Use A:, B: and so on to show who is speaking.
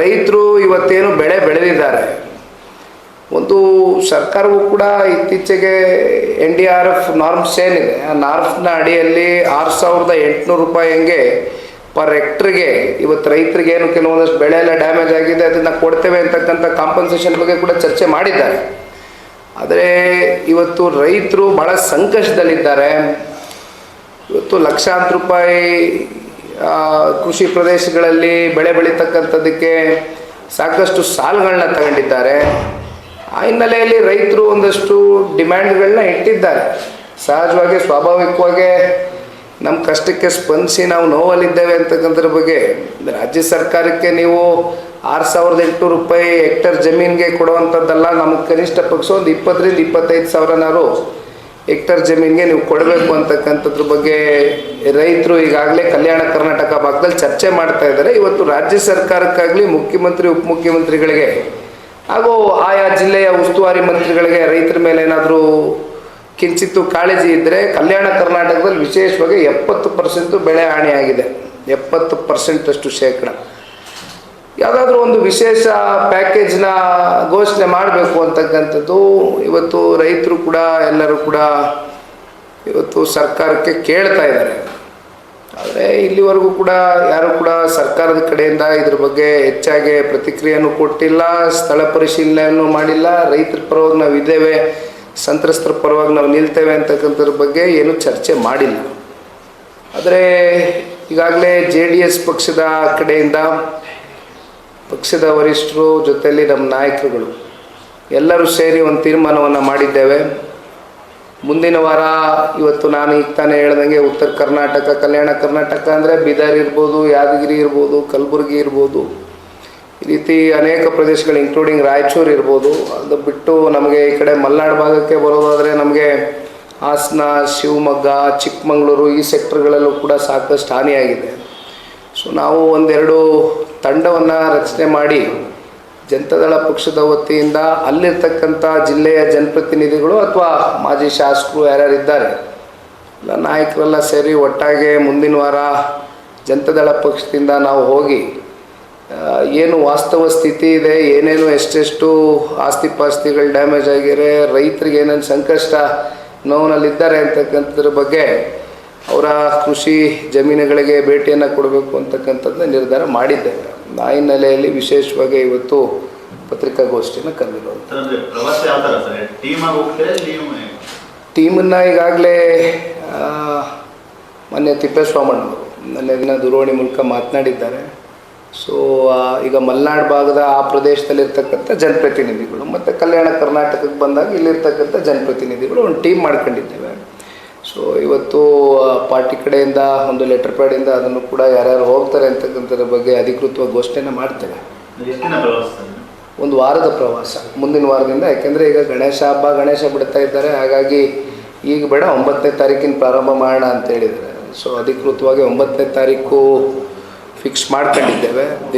A: ರೈತರು ಇವತ್ತೇನು ಬೆಳೆ ಬೆಳೆದಿದ್ದಾರೆ. ಒಂದು ಸರ್ಕಾರವು ಕೂಡ ಇತ್ತೀಚೆಗೆ N D R F norms ಏನಿದೆ, ಆ ನಾರ್ಮ್ಸ್ನ ಅಡಿಯಲ್ಲಿ ಆರು ಸಾವಿರದ ಎಂಟುನೂರು ರೂಪಾಯಿ ಹಂಗೆ ಪರ್ ಹೆಕ್ಟ್ರಿಗೆ ಇವತ್ತು ರೈತರಿಗೆ ಏನು ಕೆಲವೊಂದಷ್ಟು ಬೆಳೆ ಎಲ್ಲ ಡ್ಯಾಮೇಜ್ ಆಗಿದೆ, ಅದನ್ನು ಕೊಡ್ತೇವೆ ಅಂತಕ್ಕಂಥ ಕಾಂಪನ್ಸೇಷನ್ ಬಗ್ಗೆ ಕೂಡ ಚರ್ಚೆ ಮಾಡಿದ್ದಾರೆ. ಆದರೆ ಇವತ್ತು ರೈತರು ಭಾಳ ಸಂಕಷ್ಟದಲ್ಲಿದ್ದಾರೆ. ಇವತ್ತು ಲಕ್ಷಾಂತರ ರೂಪಾಯಿ ಕೃಷಿ ಪ್ರದೇಶಗಳಲ್ಲಿ ಬೆಳೆ ಬೆಳೀತಕ್ಕಂಥದ್ದಕ್ಕೆ ಸಾಕಷ್ಟು ಸಾಲಗಳನ್ನ ತಗೊಂಡಿದ್ದಾರೆ. ಆ ಹಿನ್ನೆಲೆಯಲ್ಲಿ ರೈತರು ಒಂದಷ್ಟು ಡಿಮ್ಯಾಂಡ್ಗಳನ್ನ ಇಟ್ಟಿದ್ದಾರೆ. ಸಹಜವಾಗಿ, ಸ್ವಾಭಾವಿಕವಾಗಿ ನಮ್ಮ ಕಷ್ಟಕ್ಕೆ ಸ್ಪಂದಿಸಿ ನಾವು ನೋವಲ್ಲಿದ್ದೇವೆ ಅಂತಕ್ಕಂಥದ್ರ ಬಗ್ಗೆ ರಾಜ್ಯ ಸರ್ಕಾರಕ್ಕೆ ನೀವು ಆರು ಸಾವಿರದ ಎಂಟುನೂರು ರೂಪಾಯಿ ಹೆಕ್ಟರ್ ಜಮೀನಿಗೆ ಕೊಡುವಂಥದ್ದೆಲ್ಲ ನಮಗೆ ಕನಿಷ್ಠ ಪಕ್ಷ ಒಂದು ಇಪ್ಪತ್ತರಿಂದ ಇಪ್ಪತ್ತೈದು ಸಾವಿರನಾರು ಹೆಕ್ಟರ್ ಜಮೀನಿಗೆ ನೀವು ಕೊಡಬೇಕು ಅಂತಕ್ಕಂಥದ್ರ ಬಗ್ಗೆ ರೈತರು ಈಗಾಗಲೇ ಕಲ್ಯಾಣ ಕರ್ನಾಟಕ ಭಾಗದಲ್ಲಿ ಚರ್ಚೆ ಮಾಡ್ತಾ ಇದ್ದಾರೆ. ಇವತ್ತು ರಾಜ್ಯ ಸರ್ಕಾರಕ್ಕಾಗಲಿ ಮುಖ್ಯಮಂತ್ರಿ ಉಪಮುಖ್ಯಮಂತ್ರಿಗಳಿಗೆ ಹಾಗೂ ಆಯಾ ಜಿಲ್ಲೆಯ ಉಸ್ತುವಾರಿ ಮಂತ್ರಿಗಳಿಗೆ ರೈತರ ಮೇಲೆ ಏನಾದರೂ ಕಿಂಚಿತ್ತು ಕಾಳಜಿ ಇದ್ದರೆ ಕಲ್ಯಾಣ ಕರ್ನಾಟಕದಲ್ಲಿ ವಿಶೇಷವಾಗಿ ಎಪ್ಪತ್ತು ಪರ್ಸೆಂಟು ಬೆಳೆ ಹಾನಿಯಾಗಿದೆ. ಎಪ್ಪತ್ತು ಪರ್ಸೆಂಟಷ್ಟು ಶೇಕಡ. ಯಾವುದಾದ್ರೂ ಒಂದು ವಿಶೇಷ ಪ್ಯಾಕೇಜ್ನ ಘೋಷಣೆ ಮಾಡಬೇಕು ಅಂತಕ್ಕಂಥದ್ದು, ಇವತ್ತು ರೈತರು ಕೂಡ, ಎಲ್ಲರೂ ಕೂಡ ಇವತ್ತು ಸರ್ಕಾರಕ್ಕೆ ಕೇಳ್ತಾ ಇದ್ದಾರೆ. ಆದರೆ ಇಲ್ಲಿವರೆಗೂ ಕೂಡ ಯಾರು ಕೂಡ ಸರ್ಕಾರದ ಕಡೆಯಿಂದ ಇದ್ರ ಬಗ್ಗೆ ಹೆಚ್ಚಾಗಿ ಪ್ರತಿಕ್ರಿಯೆಯನ್ನು ಕೊಟ್ಟಿಲ್ಲ, ಸ್ಥಳ ಪರಿಶೀಲನೆಯನ್ನು ಮಾಡಿಲ್ಲ. ರೈತರ ಪರವಾಗಿ ನಾವು ಇದ್ದೇವೆ, ಸಂತ್ರಸ್ತರ ಪರವಾಗಿ ನಾವು ನಿಲ್ತೇವೆ ಅಂತಕ್ಕಂಥದ್ರ ಬಗ್ಗೆ ಏನು ಚರ್ಚೆ ಮಾಡಿಲ್ಲ. ಆದರೆ ಈಗಾಗಲೇ ಜೆ ಡಿ ಎಸ್ ಪಕ್ಷದ ಕಡೆಯಿಂದ ಪಕ್ಷದ ವರಿಷ್ಠರು ಜೊತೆಯಲ್ಲಿ ನಮ್ಮ ನಾಯಕರುಗಳು ಎಲ್ಲರೂ ಸೇರಿ ಒಂದು ತೀರ್ಮಾನವನ್ನು ಮಾಡಿದ್ದೇವೆ. ಮುಂದಿನ ವಾರ ಇವತ್ತು ನಾನು ಈಗ ತಾನೇ ಹೇಳ್ದಂಗೆ ಉತ್ತರ ಕರ್ನಾಟಕ, ಕಲ್ಯಾಣ ಕರ್ನಾಟಕ ಅಂದರೆ ಬೀದರ್ ಇರ್ಬೋದು, ಯಾದಗಿರಿ ಇರ್ಬೋದು, ಕಲಬುರಗಿ ಇರ್ಬೋದು. ಈ ರೀತಿ ಅನೇಕ ಪ್ರದೇಶಗಳು ಇನ್ಕ್ಲೂಡಿಂಗ್ ರಾಯಚೂರು ಇರ್ಬೋದು. ಅದು ಬಿಟ್ಟು ನಮಗೆ ಈ ಕಡೆ ಮಲೆನಾಡು ಭಾಗಕ್ಕೆ ಬರೋದಾದರೆ ನಮಗೆ ಹಾಸನ, ಶಿವಮೊಗ್ಗ, ಚಿಕ್ಕಮಗಳೂರು ಈ ಸೆಕ್ಟರ್ಗಳಲ್ಲೂ ಕೂಡ ಸಾಕಷ್ಟು ಹಾನಿಯಾಗಿದೆ. ಸೊ ನಾವು ಒಂದೆರಡು ತಂಡವನ್ನು ರಚನೆ ಮಾಡಿ ಜನತಾದಳ ಪಕ್ಷದ ವತಿಯಿಂದ ಅಲ್ಲಿರ್ತಕ್ಕಂಥ ಜಿಲ್ಲೆಯ ಜನಪ್ರತಿನಿಧಿಗಳು ಅಥವಾ ಮಾಜಿ ಶಾಸಕರು ಯಾರ್ಯಾರು ಇದ್ದಾರೆ ಎಲ್ಲ ನಾಯಕರೆಲ್ಲ ಸೇರಿ ಒಟ್ಟಾಗೆ ಮುಂದಿನ ವಾರ ಜನತಾದಳ ಪಕ್ಷದಿಂದ ನಾವು ಹೋಗಿ ಏನು ವಾಸ್ತವ ಸ್ಥಿತಿ ಇದೆ, ಏನೇನು ಎಷ್ಟೆಷ್ಟು ಆಸ್ತಿ ಪಾಸ್ತಿಗಳು ಡ್ಯಾಮೇಜ್ ಆಗಿವೆ, ರೈತರಿಗೆ ಏನೇನು ಸಂಕಷ್ಟ ನೋವಿನಲ್ಲಿದ್ದಾರೆ ಅಂತಕ್ಕಂಥದ್ರ ಬಗ್ಗೆ ಅವರ ಕೃಷಿ ಜಮೀನುಗಳಿಗೆ ಭೇಟಿಯನ್ನು ಕೊಡಬೇಕು ಅಂತಕ್ಕಂಥದ್ದನ್ನ ನಿರ್ಧಾರ ಮಾಡಿದ್ದೇವೆ. ಆ ಹಿನ್ನೆಲೆಯಲ್ಲಿ ವಿಶೇಷವಾಗಿ ಇವತ್ತು ಪತ್ರಿಕಾಗೋಷ್ಠಿಯನ್ನು ಕರೆದಿರೋದು. ಟೀಮನ್ನು ಈಗಾಗಲೇ ಮೊನ್ನೆ ತಿಪ್ಪೇಸ್ವಾಮಣ್ಣವರು ನನ್ನ ದಿನ ದೂರವಾಣಿ ಮೂಲಕ ಮಾತನಾಡಿದ್ದಾರೆ. ಸೊ ಈಗ ಮಲೆನಾಡು ಭಾಗದ ಆ ಪ್ರದೇಶದಲ್ಲಿರ್ತಕ್ಕಂಥ ಜನಪ್ರತಿನಿಧಿಗಳು ಮತ್ತು ಕಲ್ಯಾಣ ಕರ್ನಾಟಕಕ್ಕೆ ಬಂದಾಗ ಇಲ್ಲಿರ್ತಕ್ಕಂಥ ಜನಪ್ರತಿನಿಧಿಗಳು ಒಂದು ಟೀಮ್ ಮಾಡ್ಕೊಂಡಿದ್ದೇವೆ. ಸೊ ಇವತ್ತು ಪಾರ್ಟಿ ಕಡೆಯಿಂದ ಒಂದು ಲೆಟರ್ ಪ್ಯಾಡಿಂದ ಅದನ್ನು ಕೂಡ ಯಾರ್ಯಾರು ಹೋಗ್ತಾರೆ ಅಂತಕ್ಕಂಥದ್ರ ಬಗ್ಗೆ ಅಧಿಕೃತವಾಗಿ ಘೋಷಣೆನ ಮಾಡ್ತೇವೆ ಒಂದು ವಾರದ ಪ್ರವಾಸ ಮುಂದಿನ ವಾರದಿಂದ ಯಾಕೆಂದರೆ ಈಗ ಗಣೇಶ ಹಬ್ಬ ಗಣೇಶ ಬಿಡ್ತಾ ಇದ್ದಾರೆ ಹಾಗಾಗಿ ಈಗ ಬೇಡ ಒಂಬತ್ತನೇ ತಾರೀಕಿನ ಪ್ರಾರಂಭ ಮಾಡೋಣ ಅಂತ ಹೇಳಿದ್ದಾರೆ. ಸೊ ಅಧಿಕೃತವಾಗಿ ಒಂಬತ್ತನೇ ತಾರೀಕು ಫಿಕ್ಸ್ ಮಾಡ್ಕೊಂಡಿದ್ದೇವೆ.